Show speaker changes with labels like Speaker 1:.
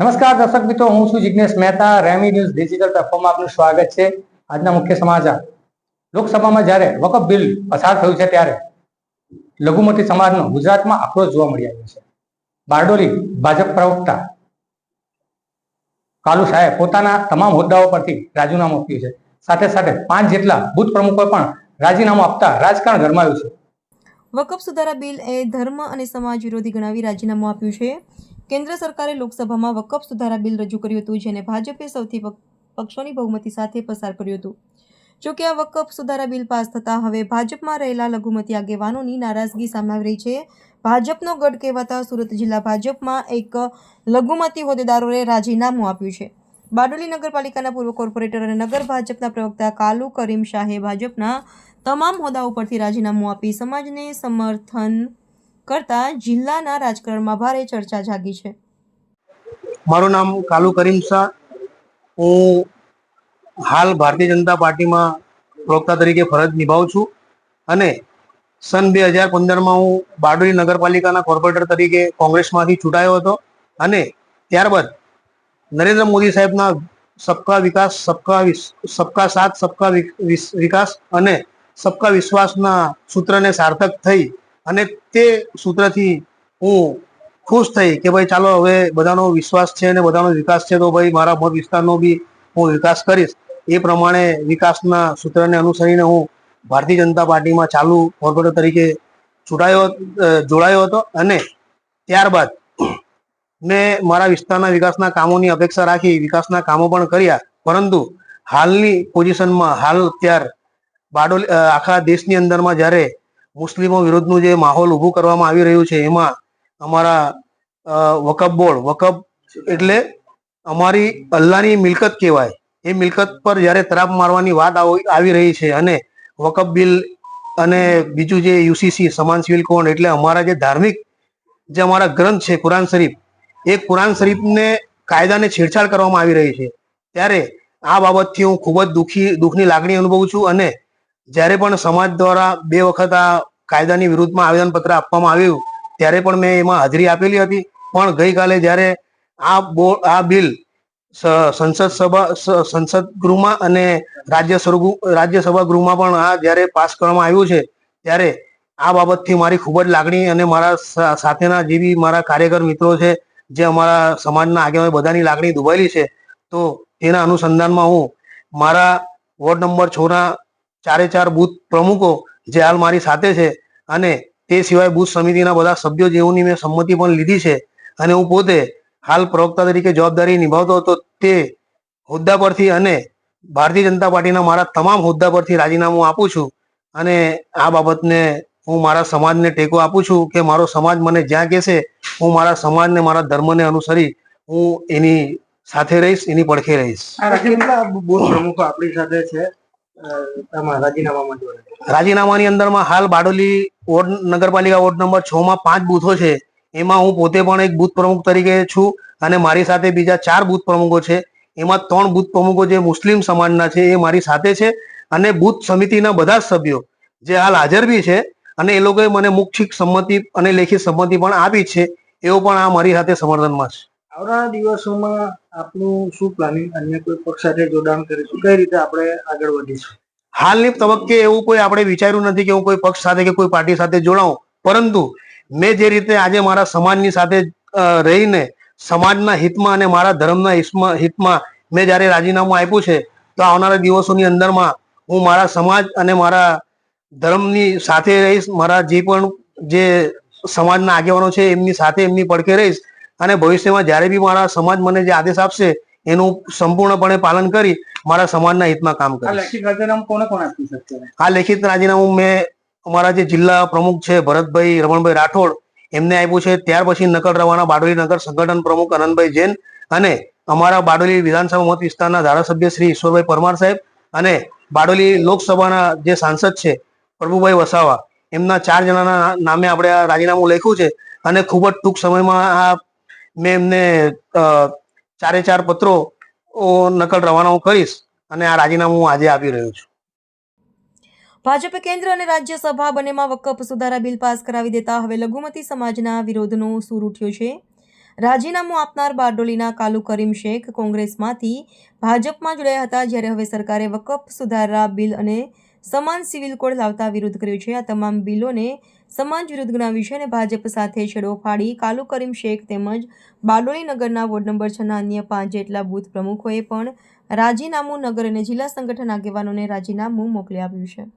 Speaker 1: નમસ્કાર દર્શક મિત્રો, હું છું જિજ્ઞેશ મહેતા, રેમી ન્યૂઝ ડિજિટલ પ્લેટફોર્મમાં આપનું સ્વાગત છે. આજના મુખ્ય સમાચાર. લોકસભામાં જ્યારે વકફ બિલ પસાર થયું છે ત્યારે લઘુમતી સમાજનો ગુજરાતમાં આક્રોશ જોવા મળી આવ્યો છે. બારડોલી ભાજપ પ્રવક્તા કાલુ શાહે પોતાના તમામ હોદ્દાઓ પરથી રાજીનામું આપ્યું છે. સાથે સાથે પાંચ જેટલા બુથ પ્રમુખો પણ રાજીનામું આપતા રાજકારણ ગરમાયું છે.
Speaker 2: વકફ સુધારા બિલ એ ધર્મ અને સમાજ વિરોધી ગણાવી રાજીનામું આપ્યું છે. કેન્દ્ર સરકારે લોકસભામાં વકફ સુધારા બિલ રજૂ કર્યું હતું, જેને ભાજપે સૌથી પક્ષોની બહુમતી સાથે પસાર કર્યું હતું. જોકે આ વકફ સુધારા બિલ પાસ થતાં હવે ભાજપમાં રહેલા લઘુમતી આગેવાનોની નારાજગી સામે આવી રહી છે. ભાજપનો ગઢ કહેવાતા સુરત જિલ્લા ભાજપમાં એક લઘુમતી હોદ્દેદારોએ રાજીનામું આપ્યું છે. બારડોલી નગરપાલિકાના પૂર્વ કોર્પોરેટર અને નગર ભાજપના પ્રવક્તા કાલુ કરીમ શાહે ભાજપના તમામ હોદ્દાઓ ઉપરથી રાજીનામું આપી સમાજને સમર્થન કરતા જિલ્લાના રાજકારણમાં ભારે ચર્ચા જાગી છે.
Speaker 3: મારું નામ કાલુ કરીમ શાહ. હું હાલ ભારતીય જનતા પાર્ટીમાં પ્રવક્તા તરીકે ફરજ નિભાવું છું અને સન બે હજાર પંદરમાં હું બારડોલી નગરપાલિકાના કોર્પોરેટર તરીકે કોંગ્રેસમાંથી ચૂંટાયો હતો અને ત્યારબાદ નરેન્દ્ર મોદી સાહેબના સબકા વિકાસ, સબકા સબકા સાથ, સબકા વિકાસ અને સબકા વિશ્વાસના સૂત્રને સાર્થક થઈ અને તે સૂત્રથી હું ખુશ થઈ કે ભાઈ ચાલો હવે બધાનો વિશ્વાસ છે અને બધાનો વિકાસ છે, તો ભાઈ મારા મત વિસ્તારનો બી હું વિકાસ કરીશ. એ પ્રમાણે વિકાસના સૂત્રને અનુસરીને હું ભારતીય જનતા પાર્ટીમાં ચાલુ કોર્પોરેટર તરીકે ચૂંટાયો જોડાયો હતો અને ત્યારબાદ મેં મારા વિસ્તારના વિકાસના કામોની અપેક્ષા રાખી વિકાસના કામો પણ કર્યા. પરંતુ હાલની પોઝિશનમાં હાલ અત્યાર બારડોલી આખા દેશની અંદરમાં જ્યારે મુસ્લિમો વિરુદ્ધનું જે માહોલ ઊભું કરવામાં આવી રહ્યું છે, એમાં અમારા વકફ બોર્ડ, વકફ એટલે અમારી અલ્લાહની મિલકત કહેવાય. એ મિલકત પર જ્યારે તરાપ મારવાની વાત આવ- રહી છે અને વકફ બિલ અને બીજું જે યુસીસી, સમાન સિવિલ કોડ એટલે અમારા જે ધાર્મિક જે અમારા ગ્રંથ છે, કુરાન શરીફ, એ કુરાન શરીફને કાયદાને છેડછાડ કરવામાં આવી રહી છે. ત્યારે આ બાબતથી હું ખૂબ જ દુઃખી, દુઃખની લાગણી અનુભવું છું અને જ્યારે પણ સમાજ દ્વારા બે વખત આ કાયદાની વિરુદ્ધમાં આવેદનપત્ર આપવામાં આવ્યું, ત્યારે પણ મેં એમાં હાજરી આપેલી હતી. પણ ગઈકાલે જ્યારે આ બો, આ બિલ સંસદ સભા સંસદ ગૃહમાં અને રાજ્ય રાજ્યસભા ગૃહમાં પણ આ જ્યારે પાસ કરવામાં આવ્યું છે, ત્યારે આ બાબતથી મારી ખૂબ જ લાગણી અને મારા સાથેના જે બી મારા કાર્યકર મિત્રો છે, જે અમારા સમાજના આગેવાન બધાની લાગણી દુભાયેલી છે, તો તેના અનુસંધાનમાં હું મારા વોર્ડ નંબર છના ચારે ચાર બુથ પ્રમુખો જે હાલ મારી સાથે છે અને તે સિવાય બુથ સમિતિના બધા સભ્યો જેઓની મેં સંમતિ પણ લીધી છે અને હું પોતે હાલ પ્રવક્તા તરીકે જવાબદારી નિભાવતો હતો તે હોદ્દા પરથી અને ભારતીય જનતા પાર્ટીના મારા તમામ હોદ્દા પરથી રાજીનામું આપું છું અને આ બાબતને હું મારા સમાજને ટેકો આપું છું કે મારો સમાજ મને જ્યાં કહેશે હું મારા સમાજને, મારા ધર્મને અનુસરી હું એની સાથે રહીશ, એની પડખે રહીશ.
Speaker 4: પ્રમુખો આપણી સાથે છે?
Speaker 3: રાજીનામાની અંદરમાં હાલ બારડોલી વોર્ડ નગરપાલિકા વોર્ડ નંબર છ માં પાંચ બૂથો છે. એમાં હું પોતે પણ એક બૂથ પ્રમુખ તરીકે છું અને મારી સાથે બીજા ચાર બૂથ પ્રમુખો છે. એમાં ત્રણ બૂથ પ્રમુખો જે મુસ્લિમ સમાજના છે એ મારી સાથે છે અને બૂથ સમિતિના બધા જ સભ્યો જે હાલ હાજર બી છે અને એ લોકોએ મને મુખ્ય સંમતિ અને લેખિત સંમતિ પણ આપી છે. એવો પણ આ મારી સાથે સમર્થનમાં છે.
Speaker 4: આવનારા દિવસોમાં આપનું શું પ્લાનિંગ અન્ય કોઈ પક્ષ સાથે જોડાણ કરીશું? કઈ રીતે આપણે આગળ વધીશું?
Speaker 3: હાલની તબક્કે એવું કોઈ આપણે વિચાર્યું નથી કે હું કોઈ પક્ષ સાથે કે કોઈ પાર્ટી સાથે જોડાઉં. પરંતુ મેં જે રીતે આજે મારા સમાજની સાથે રહીને સમાજના હિતમાં અને મારા ધર્મના હિતમાં મેં જ્યારે રાજીનામું આપ્યું છે, તો આવનારા દિવસોની અંદરમાં હું મારા સમાજ અને મારા ધર્મની સાથે રહીશ, મારા જે પણ જે સમાજના આગેવાનો છે, એમની સાથે એમની પડખે રહીશ અને ભવિષ્યમાં જ્યારે બી મારા સમાજ મને જે આદેશ આપશે એનું સંપૂર્ણપણે પાલન કરી મારા સમાજના હિતમાં કામ
Speaker 4: કરે
Speaker 3: આ લેખિત રાજીનામું મેં અમારા જે જિલ્લા પ્રમુખ છે ભરતભાઈ રમણભાઈ રાઠોડ એમને આપ્યું છે. ત્યાર પછી નકલ રવાના બારડોલી નગર સંગઠન પ્રમુખ અનંતભાઈ જૈન અને અમારા બારડોલી વિધાનસભા મત વિસ્તારના ધારાસભ્ય શ્રી ઈશ્વરભાઈ પરમાર સાહેબ અને બારડોલી લોકસભાના જે સાંસદ છે પ્રભુભાઈ વસાવા એમના ચાર જણાના નામે આપણે આ રાજીનામું લખ્યું છે અને ખૂબ જ ટૂંક સમયમાં આ મેં એમને ચારે ચાર પત્રો નકલ રવાના હું કરીશ અને આ રાજીનામું આજે આપી રહ્યો છું.
Speaker 2: ભાજપે કેન્દ્ર અને રાજ્યસભા બંનેમાં વકફ સુધારા બિલ પાસ કરાવી દેતા હવે લઘુમતી સમાજના વિરોધનો સૂર ઉઠ્યો છે. રાજીનામું આપનાર બારડોલીના કાલુ કરીમ શેખ કોંગ્રેસમાંથી ભાજપમાં જોડાયા હતા જ્યારે હવે સરકારે વકફ સુધારા બિલ અને સમાન સિવિલ કોડ લાવતા વિરોધ કર્યો છે. આ તમામ બિલોને સમાજ વિરુદ્ધના વિષયને ભાજપ સાથે છેડો ફાડી કાલુ કરીમ શેખ તેમજ બારડોલી નગરના વોર્ડ નંબર છના અન્ય પાંચ જેટલા બૂથ પ્રમુખોએ પણ રાજીનામું નગર અને જિલ્લા સંગઠન આગેવાનોને રાજીનામું મોકલી આપ્યું છે.